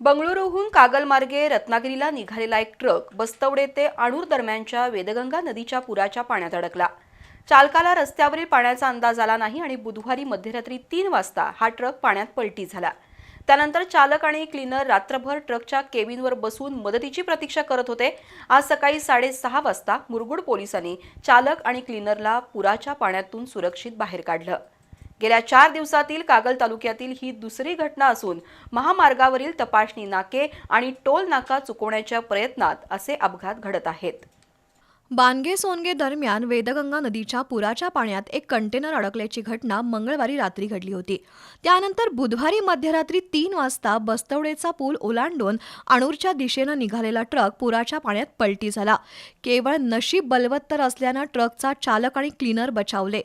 बंगळुरूहून कागलमार्गे रत्नागिरीला निघालेला एक ट्रक बस्तवडे ते आणूर दरम्यानच्या वेदगंगा नदीच्या पुराच्या पाण्यात अडकला. चालकाला रस्त्यावरील पाण्याचा अंदाज आला नाही आणि बुधवारी मध्यरात्री तीन वाजता हा ट्रक पाण्यात पलटी झाला. त्यानंतर चालक आणि क्लीनर रात्रभर ट्रकच्या केबिनवर बसून मदतीची प्रतीक्षा करत होते. आज सकाळी साडेसहा वाजता मुरगुड पोलिसांनी चालक आणि क्लीनरला पुराच्या पाण्यातून सुरक्षित बाहेर काढलं. गेल्या चार दिवसातील कागल तालुक्यातील ही दुसरी घटना असून महामार्गावरील तपासणी नाके आणि टोल नाका चुकवण्याच्या प्रयत्नात असे अपघात घडत आहेत. बानगे सोनगे दरम्यान वेदगंगा नदीच्या पुराच्या पाण्यात एक कंटेनर अडकल्याची घटना मंगळवारी रात्री घडली होती. त्यानंतर बुधवारी मध्यरात्री तीन वाजता बस्तवडेचा पूल ओलांडून अणूरच्या दिशेनं निघालेला ट्रक पुराच्या पाण्यात पलटी झाला. केवळ नशीब बलवत्तर असल्यानं ट्रकचा चालक आणि क्लीनर बचावले.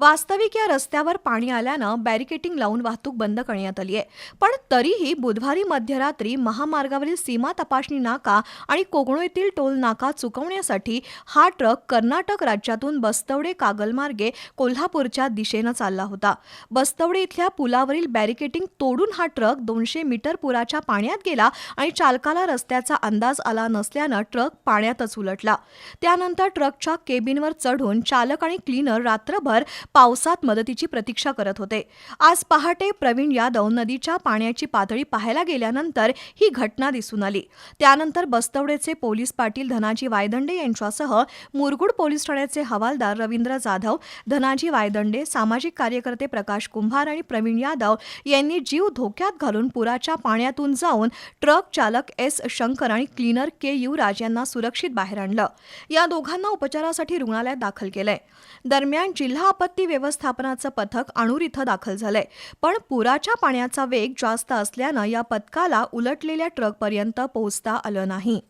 वास्तविक या रस्त्यावर पाणी आल्यानं बॅरिकेटिंग लावून वाहतूक बंद करण्यात आली आहे. पण तरीही बुधवारी मध्यरात्री महामार्गावरील सीमा तपासणी नाका आणि कोकणू येथील टोल नाका चुकवण्यासाठी हा ट्रक कर्नाटक राज्यातून बस्तवडे कागलमार्गे कोल्हापूरच्या दिशेनं चालला होता. बस्तवडे इथल्या पुलावरील बॅरिकेटिंग तोडून हा ट्रक दोनशे मीटर पुराच्या पाण्यात गेला आणि चालकाला रस्त्याचा अंदाज आला नसल्यानं ट्रक पाण्यातच उलटला. त्यानंतर ट्रकच्या केबिनवर चढून चालक आणि क्लीनर रात्रभर पावसात मदतीची प्रतीक्षा करत होते. आज पहाटे प्रवीण यादव नदीच्या पाण्याची पातळी पाहायला गेल्यानंतर ही घटना दिसून आली. त्यानंतर बस्तवडेचे पोलीस पाटील धनाजी वायदंडे यांच्यासह मुरगुड पोलीस ठाण्याचे हवालदार रवींद्र जाधव धनाजी वायदंडे सामाजिक कार्यकर्ते प्रकाश कुंभार आणि प्रवीण यादव यांनी जीव धोक्यात घालून पुराच्या पाण्यातून जाऊन ट्रक चालक एस शंकर आणि क्लीनर के युवराज यांना सुरक्षित बाहेर आणलं. या दोघांना उपचारासाठी रुग्णालयात दाखल केलंय. दरम्यान जिल्हा आपत्ती व्यवस्थापनाचं पथक अणूर इथं दाखल झालंय. पण पुराच्या पाण्याचा वेग जास्त असल्यानं या पथकाला उलटलेल्या ट्रकपर्यंत पोहोचता आलं नाही.